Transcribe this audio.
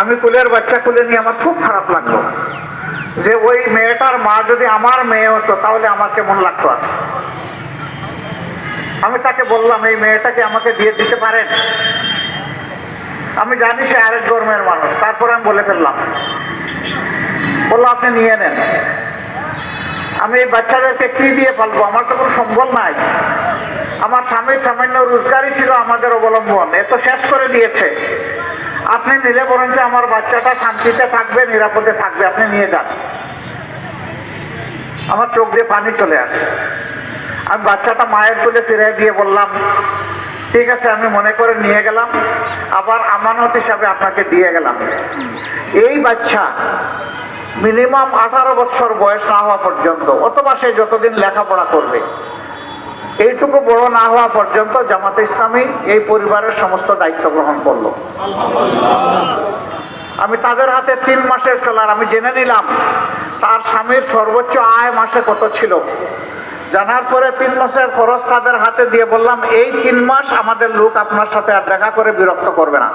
আমি কুলের বাচ্চা কুলে নিয়ে আমার খুব খারাপ লাগল। যে ওই মেয়েটার মা যদি আমার মেয়ে হতো, তাহলে আমার কেমন লাগতো আছে আমি তাকে বললাম, এই মেয়েটাকে আমাকে দিয়ে দিতে পারেন আমি জানি সে আরেক ধর্মের মানুষ। তারপরে আমি বলে ফেললাম বলল আপনি নিয়ে নেন। আমি এই বাচ্চাদেরকে কি দিয়ে পালবো? আমার তো কোনো সম্বল নাই। আমার স্বামীর সামান্য রোজগারই ছিল আমাদের অবলম্বন। এ তো শেষ করে দিয়েছে। আপনি নিলে বরঞ্চ আমার বাচ্চাটা শান্তিতে থাকবে, নিরাপদে থাকবে, আপনি নিয়ে যান। আমার চোখ দিয়ে পানি চলে আসে। আমি বাচ্চাটা মায়ের তুলে ফিরে দিয়ে বললাম, ঠিক আছে, আমি মনে করে নিয়ে গেলাম, আবার আমানত হিসাবে আপনাকে দিয়ে গেলাম। এই বাচ্চা মিনিমাম আঠারো বছর বয়স না হওয়া পর্যন্ত, অথবা সে যতদিন লেখাপড়া করবে এইটুকু বড় না হওয়া পর্যন্ত জামাতে ইসলামী এই পরিবারের সমস্ত দায়িত্ব গ্রহণ করল। আমি তাদের হাতে তিন মাসের চলার আমি জেনে নিলাম, তার স্বামীর সর্বোচ্চ আয় মাসে কত ছিল। জানার পরে তিন মাসের খরচ তাদের হাতে দিয়ে বললাম, এই তিন মাস আমাদের লোক আপনার সাথে আর দেখা করে বিরক্ত করবে না।